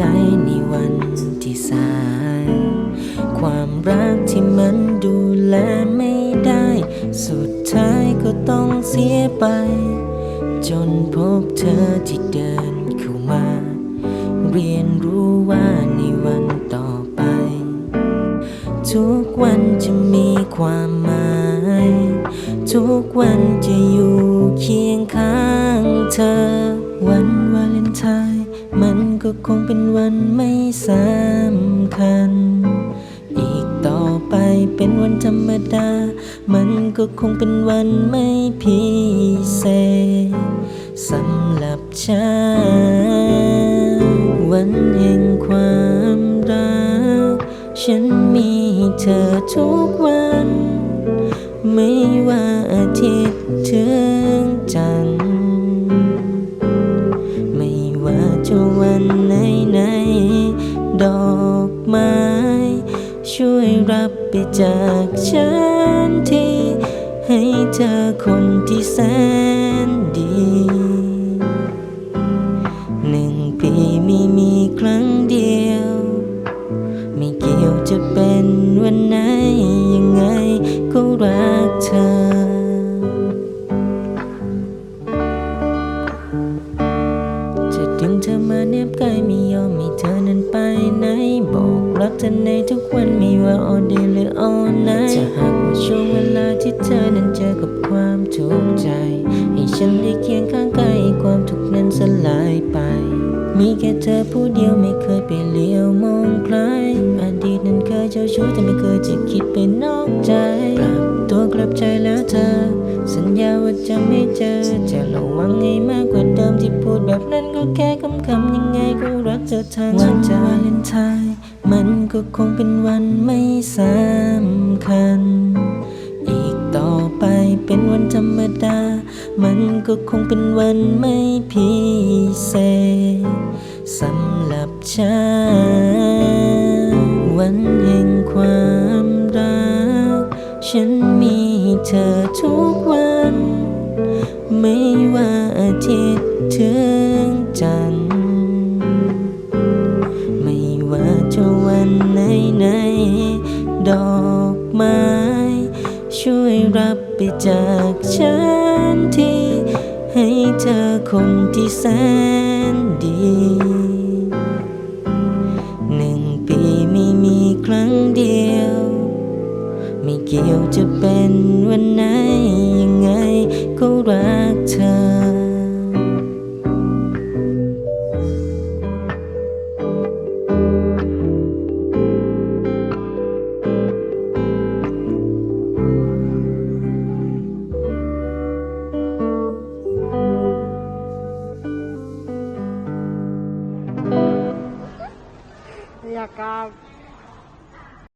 ใจในวันที่สาย ความรักที่มันดูแลไม่ได้ สุดท้ายก็ต้องเสียไป จนพบเธอที่เดินเข้ามา เรียนรู้ว่าในวันต่อไป ทุกวันจะมีความหมาย ทุกวันจะอยู่เคียงข้างเธอวันวาเลนไทน์ มันก็คงเป็นวันไม่สำคัญ อีกต่อไปเป็นวันธรรมดา มันก็คงเป็นวันไม่พิเศษสำหรับฉันวันแห่งความรัก ฉันมีเธอทุกวัน ไม่ว่าอาทิตย์ ดอกไม้ ช่วยรับไปจากฉันทีให้เธอคนที่แสนดี ธอมาแนบกล้ไม่ยอมให้เธอนั้นไปไหน บอกรักเธอในทุกวันไม่ว่า all day หรือ all night จะหากว่าช่วงเวลาที่เธอนั้นเจอกับความทุกข์ใจ ให้ฉันได้เคียงข้างกายให้ความทุกข์นั้นสลายไป มีแค่เธอผู้เดียวไม่เคยไปเลี้ยวมองใครอดีตนั้นเคยเจ้าชู้แต่ไม่เคยจะคิดไปนอกใจกลับตัวกลับใจแล้วเธอ สัญญาว่าจะไม่เจอจะระวังให้มากกว่า ก็แค่คำคำยังไงก็รักเธอทางวันวาเลนไทน์มันก็คงเป็นวันไม่สำคัญ อีกต่อไปเป็นวันธรรมดา มันก็คงเป็นวันไม่พิเศษสำหรับฉันวันแห่งความรัก ฉันมีเธอทุกวัน ไม่ว่าอาทิตย์ถึง นไหนไหนดอกไม้ ช่วยรับไปจากฉันที่ ให้เธอคนที่แสนดี หนึ่งปีไม่มีครั้งเดียว ไม่เกี่ยวจะเป็นวันไหนยังไงก็รักเธอ का